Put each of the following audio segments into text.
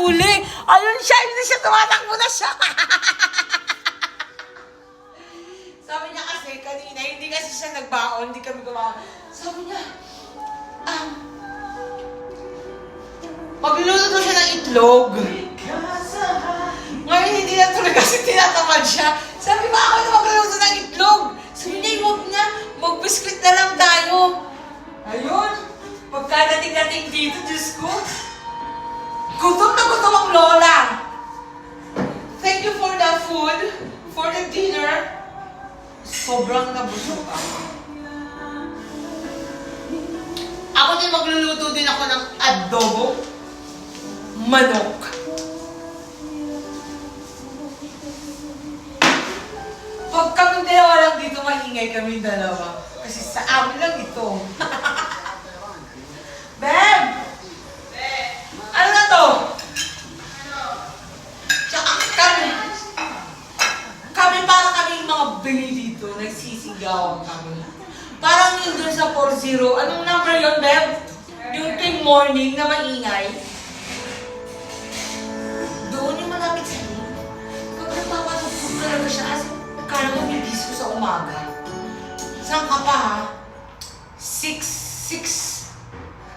huli. Ayun siya, hindi siya tumatakbo na siya. Sabi niya kasi kanina, hindi kasi siya nagbaon, hindi kami gumawa. Sabi niya, ah, magluluto daw siya ng itlog. Ngayon hindi na tuloy kasi tinatamad siya. Sabi ba ako na magluluto ng itlog? Sabi niya, huwag na, mag-biscuit na lang tayo. Ayun, pagkadating-dating dito, Diyos ko, gutom na gutom ang lola. Thank you for the food, for the dinner. Sobrang nabusog ako. Ako din magluluto din ako ng adobo. Manok. Pag kami dalawa lang dito, maingay kami dalawa. Kasi sa amin lang ito. Beb! Ano na to? Tsaka kami. Kami para kami mga bili dito. Nagsisigawan kami. Parang yun dun sa 4-0. Anong number yun, Beb? Yung tuwing morning na maingay. Doon yung malapit sa iyo. Pag nagpapatugtog talaga siya, as kala mo bibis ko sa umaga. Saan ka pa ha? 6,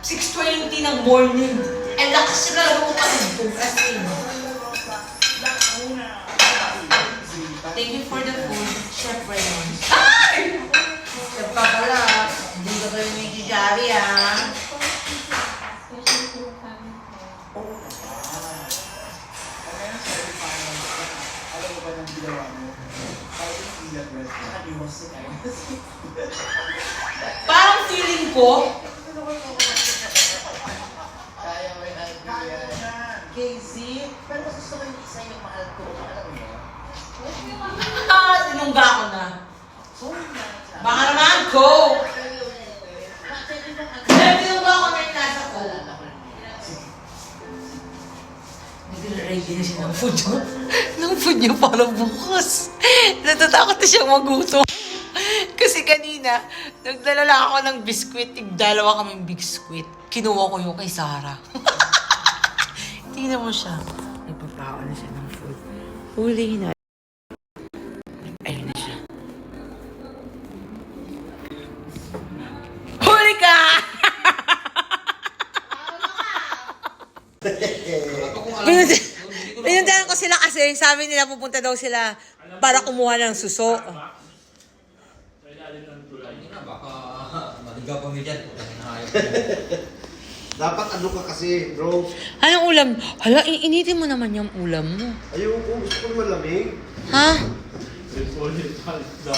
6, 6.20 ng morning. And lakas siya talaga mo patugtog as in. Thank you for the food, Chef Raymond. Ay! Chef ka pala. Hindi ka kayo may jari ah. Alam mo ba nang ginawa mo? Parang hindi na breast. Nakaliwas na tayo. Parang feeling ko, Kaya mo yung idea. Casey, Pero gusto ko yung isa yung mahal ko. Alam mo yun? ah, tinungga ko na. Baka naman, go! Kaya tinungga ko na yung nasa ko. Nagre-ready na siya ng food niya. ng food niya para bukas. Natatakot na siyang magutom. Kasi kanina, nagdala lang ako ng biskwit. Tigdalawa kaming biskwit. Kinuha ko yung kay Sarah. Tingnan mo siya. Nagpapaon na siya ng food. Huli na. Ayun na siya. Huli ka! Pinunta- Pinuntahan ko sila kasi sabi nila pupunta daw sila para kumuha ng suso. Hindi na, baka maligaw kami dyan. Putang hayop. Dapat ano ka kasi, bro. Anong ulam? Hala, iinitin mo naman yung ulam mo. Ayoko, gusto ko malamig. Ha?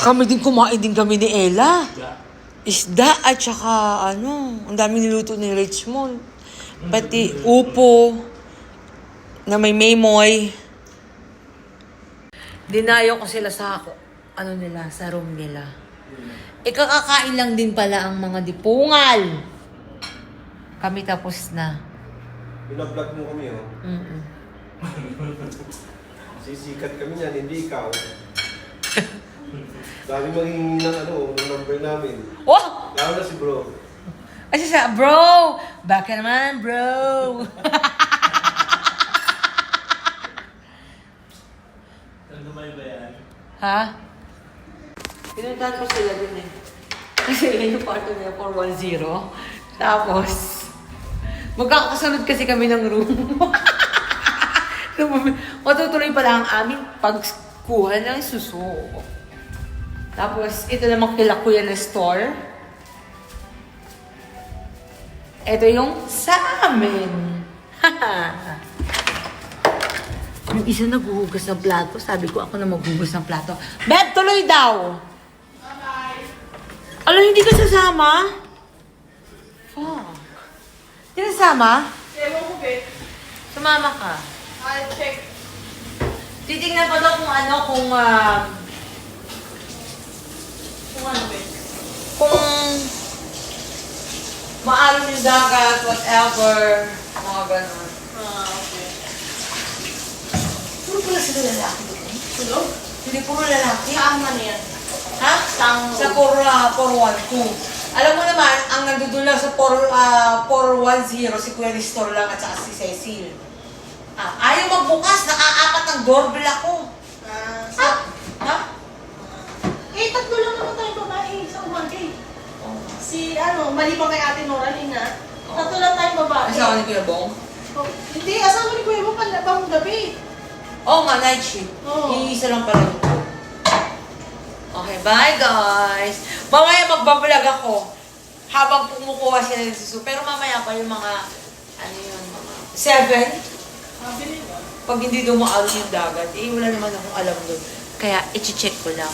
Kami din kumain din kami ni Ella. Isda at saka ano, ang daming niluto ni Richmond. Pati upo na may maymoy. Dinayo ko sila sa ano nila, sa room nila. Ikakakain lang din pala ang mga dipungal. Kami tapos na. Binablog mo kami, oh. Mm-mm. Sisikat kami niyan, hindi ikaw. Dami maghingi ng ano, ng number namin. Oh! Lalo na si bro. Ay, siya, bro! Baka naman, bro! Ano ba ba yan? ha? Pinuntahan ko sila dun eh. Kasi yun yung partner niya, 410. Tapos, magkakasunod kasi kami ng room. Matutuloy pala ang aming pagkuha ng suso. Tapos, ito naman kila Kuya Nestor. Ito yung sa amin. yung isa naghuhugas ng plato. Sabi ko, ako na maghuhugas ng plato. Beb, tuloy daw! Hindi ka sasama? Fuck. Hindi ka sasama? Ewan ko, be. Sumama ka. I'll check. Titingnan ko daw kung ano, kung, ah, Kung ano, be. kung maalam yung dagat, whatever, mga ganun. Ah, okay. Puro pala sila lalaki doon. Tulog? Hindi puro lalaki. Saan man yan? Ha? Saan Sa 4, uh, 412. Alam mo naman, ang nandudun lang sa 4, uh, 410, si Kuya Ristor lang at saka si Cecil. Ah, ayaw magbukas. Nakaapat ng doorbell ako. Ah, Ha? Ha? Eh, tatlo lang naman tayo babae sa umaga eh. Si, ano, mali pa kay Ate Nora Lina. Tatlo lang tayo babae. Asawa ni Kuya Bong? Oh, hindi, asawa ni Kuya pala bang gabi. Oo nga, night shift. Oo. Iisa lang pala. Okay, bye guys. Mamaya magbablog ako habang kumukuha sila ng susu. Pero mamaya pa yung mga, ano yun, mga seven. Pag hindi dumaan yung dagat, eh wala naman akong alam doon. Kaya, i-check ko lang.